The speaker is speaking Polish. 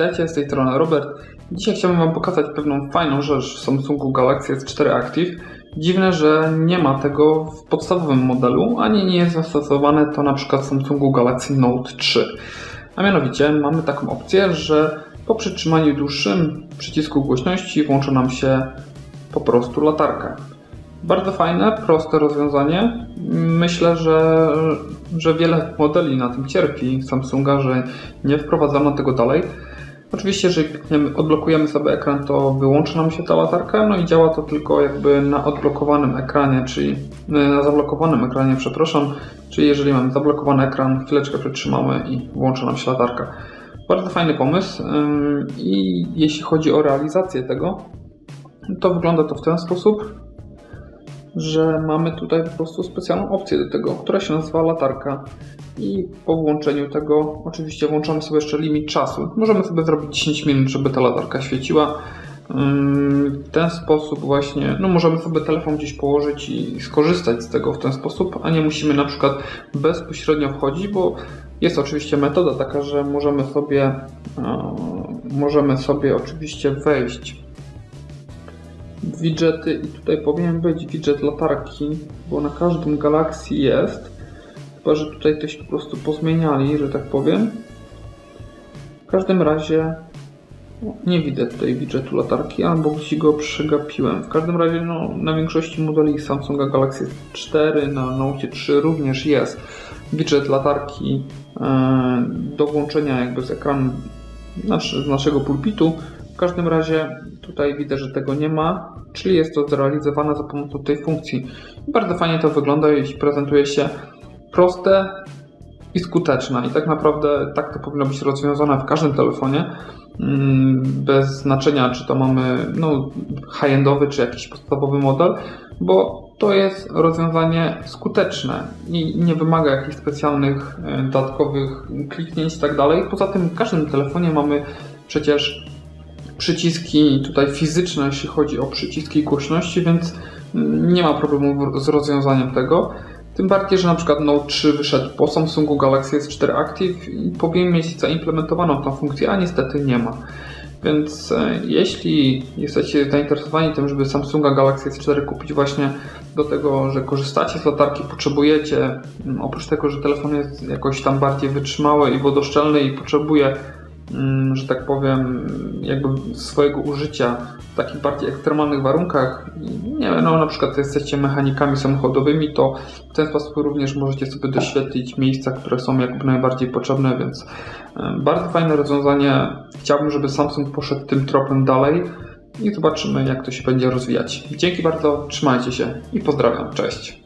witajcie, z tej strony Robert. Dzisiaj chciałbym Wam pokazać pewną fajną rzecz w Samsungu Galaxy S4 Active. Dziwne, że nie ma tego w podstawowym modelu, ani nie jest zastosowane to na przykład w Samsungu Galaxy Note 3. A mianowicie mamy taką opcję, że po przytrzymaniu dłuższym przycisku głośności włącza nam się po prostu latarka. Bardzo fajne, proste rozwiązanie. Myślę, że, że wiele modeli na tym cierpi Samsunga, że nie wprowadzano tego dalej. Oczywiście, klikniemy, odblokujemy sobie ekran, to wyłączy nam się ta latarka, no i działa to tylko jakby na odblokowanym ekranie, czyli na zablokowanym ekranie, przepraszam, czyli jeżeli mamy zablokowany ekran, chwileczkę przytrzymamy i włączy nam się latarka. Bardzo fajny pomysł i jeśli chodzi o realizację tego, to wygląda to w ten sposób, że mamy tutaj po prostu specjalną opcję do tego, która się nazywa latarka i po włączeniu tego oczywiście włączamy sobie jeszcze limit czasu. Możemy sobie zrobić 10 minut, żeby ta latarka świeciła. Ym, W ten sposób właśnie, no możemy sobie telefon gdzieś położyć i skorzystać z tego w ten sposób, a nie musimy na przykład bezpośrednio wchodzić, bo jest oczywiście metoda taka, że możemy sobie, e, możemy sobie oczywiście wejść widgety i tutaj powinien być widget latarki, bo na każdym Galaxy jest. Chyba, że tutaj coś po prostu pozmieniali, że tak powiem. W każdym razie no, nie widzę tutaj widgetu latarki, albo gdzieś go przegapiłem. W każdym razie no, na większości modeli Samsunga Galaxy 4, na Note 3 również jest widget latarki e, do włączenia jakby z ekranu nasz, z naszego pulpitu. Każdym razie tutaj widzę, że tego nie ma, czyli jest to zrealizowane za pomocą tej funkcji. Bardzo fajnie to wygląda i prezentuje się proste i skuteczne. I tak naprawdę tak to powinno być rozwiązane w każdym telefonie. mm, Bez znaczenia, czy to mamy no, high-endowy, czy jakiś podstawowy model, bo to jest rozwiązanie skuteczne i nie wymaga jakichś specjalnych e, dodatkowych kliknięć i tak dalej. Poza tym w każdym telefonie mamy przecież przyciski tutaj fizyczne, jeśli chodzi o przyciski głośności, więc mm, nie ma problemu z rozwiązaniem tego. Tym bardziej, że na przykład Note 3 wyszedł po Samsungu Galaxy S4 Active i powinien mieć zaimplementowaną tą funkcję, a niestety nie ma. Więc e, jeśli jesteście zainteresowani tym, żeby Samsunga Galaxy S4 kupić właśnie do tego, że korzystacie z latarki, potrzebujecie, mm, oprócz tego, że telefon jest jakoś tam bardziej wytrzymały i wodoszczelny i potrzebuje że tak powiem, jakby swojego użycia w takich bardziej ekstremalnych warunkach. Nie wiem, no na przykład jesteście mechanikami samochodowymi, to w ten sposób również możecie sobie doświetlić miejsca, które są jakby najbardziej potrzebne, więc e, bardzo fajne rozwiązanie. Chciałbym, żeby Samsung poszedł tym tropem dalej i zobaczymy, jak to się będzie rozwijać. Dzięki bardzo, trzymajcie się i pozdrawiam. Cześć.